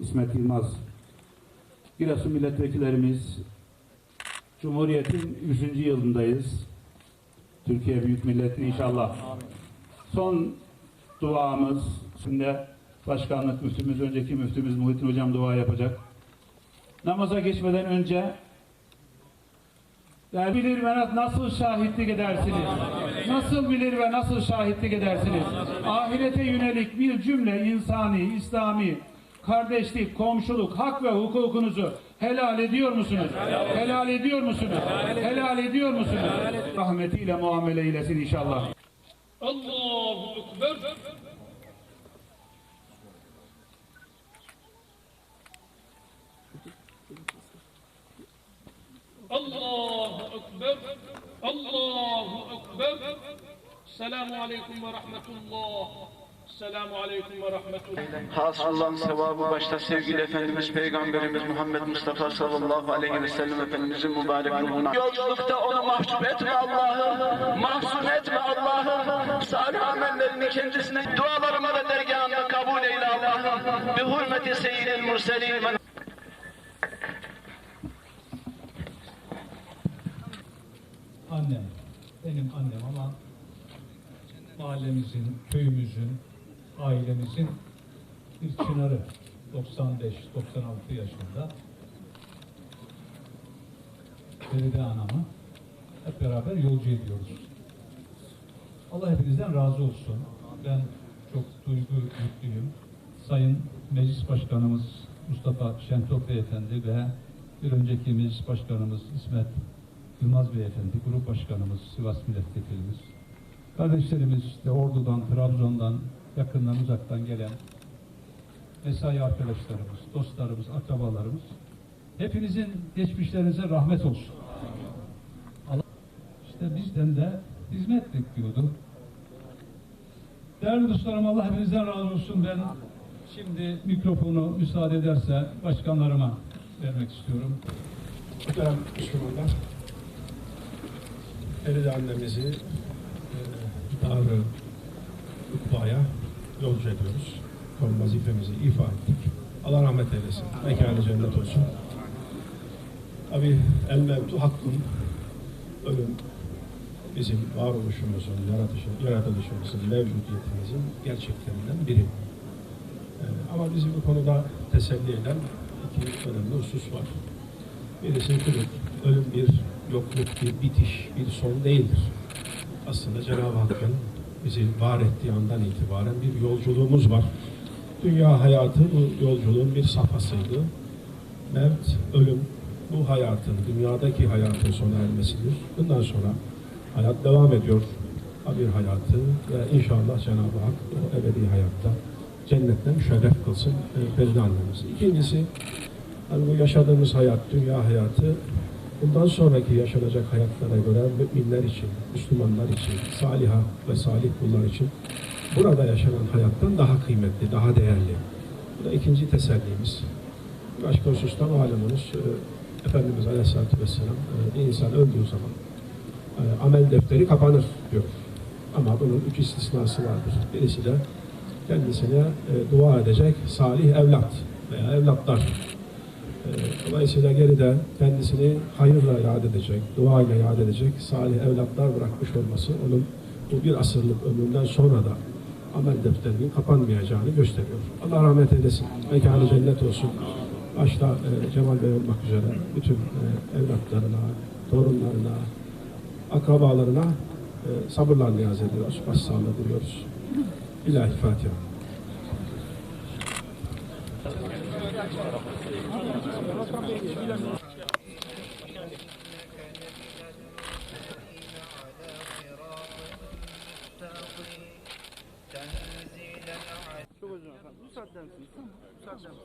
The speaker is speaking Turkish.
İsmet Yılmaz, Giresun milletvekillerimiz, Cumhuriyet'in 100. yılındayız. Türkiye Büyük Millet'in inşallah. Son duamız, şimdi başkanlık müftümüz, önceki müftümüz Muhittin Hocam dua yapacak. Namaza geçmeden önce der bilir ve nasıl şahitlik edersiniz? Nasıl bilir ve nasıl şahitlik edersiniz? Ahirete yönelik bir cümle insani, İslami, kardeşlik, komşuluk, hak ve hukukunuzu helal ediyor musunuz? Helal ediyor musunuz? Helal ediyor musunuz? Rahmetiyle muamele eylesin inşallah. Allahu Ekber. Allahu Ekber. Allahu Ekber. Selamu Aleyküm ve Rahmetullah. Selamu Aleyküm ve Rahmetullah. Hasrullah sevabı başta sevgili Efendimiz Peygamberimiz Muhammed Mustafa sallallahu aleyhi ve sellem Efendimizin mübarek ruhuna. Yolculukta onu mahcup etme Allah'ım, mahzun etme Allah'ım. Salih amellerini kendisine dualarımı da dergahında kabul eyle Allah'ım. Bi hürmeti seyyidil murselin. annem, benim annem ama mahallemizin, köyümüzün, ailemizin bir çınarı 95-96 yaşında Feride anamı hep beraber yolcu ediyoruz. Allah hepinizden razı olsun. Ben çok duygu yüklüyüm. Sayın Meclis Başkanımız Mustafa Şentop Beyefendi ve bir önceki Meclis Başkanımız İsmet Yılmaz Beyefendi, Grup Başkanımız, Sivas Milletvekilimiz, kardeşlerimiz işte Ordu'dan, Trabzon'dan, yakından uzaktan gelen mesai arkadaşlarımız, dostlarımız, akrabalarımız, hepinizin geçmişlerinize rahmet olsun. İşte bizden de hizmet bekliyordu. Değerli dostlarım Allah hepinizden razı olsun. Ben şimdi mikrofonu müsaade ederse başkanlarıma vermek istiyorum. Muhterem Müslümanlar, Feride annemizi e, Darı Ukba'ya yolcu ediyoruz. Son vazifemizi ifa ettik. Allah rahmet eylesin. Mekanı cennet olsun. Tabi el mevtu hakkın ölüm bizim varoluşumuzun, yaratışı, yaratılışımızın, mevcudiyetimizin gerçeklerinden biri. E, ama bizi bu konuda teselli eden iki önemli husus var. Birisi şudur, ölüm bir yokluk, bir bitiş, bir son değildir. Aslında Cenab-ı Hakk'ın bizi var ettiği andan itibaren bir yolculuğumuz var. Dünya hayatı bu yolculuğun bir safhasıydı. Mevt, ölüm bu hayatın, dünyadaki hayatın sona ermesidir. Bundan sonra hayat devam ediyor. Bir hayatı ve inşallah Cenab-ı Hak o ebedi hayatta cennetten müşerref kılsın e, Feride annemizi. İkincisi, Hani bu yaşadığımız hayat, dünya hayatı bundan sonraki yaşanacak hayatlara göre müminler için, Müslümanlar için, saliha ve salih kullar için burada yaşanan hayattan daha kıymetli, daha değerli. Bu da ikinci tesellimiz. Başka hususta malumunuz e, Efendimiz Aleyhisselatü Vesselam e, bir insan öldüğü zaman e, amel defteri kapanır diyor. Ama bunun üç istisnası vardır. Birisi de kendisine dua edecek salih evlat veya evlatlar Dolayısıyla geride kendisini hayırla yad edecek, duayla yad edecek salih evlatlar bırakmış olması onun bu bir asırlık ömründen sonra da amel defterinin kapanmayacağını gösteriyor. Allah rahmet eylesin. Mekanı cennet olsun. Başta e, Cemal Bey olmak üzere bütün e, evlatlarına, torunlarına, akrabalarına e, sabırlar niyaz ediyoruz. Başsağlığı diliyoruz. İlahi Fatiha. Müsaadenizle, müsaadenizle.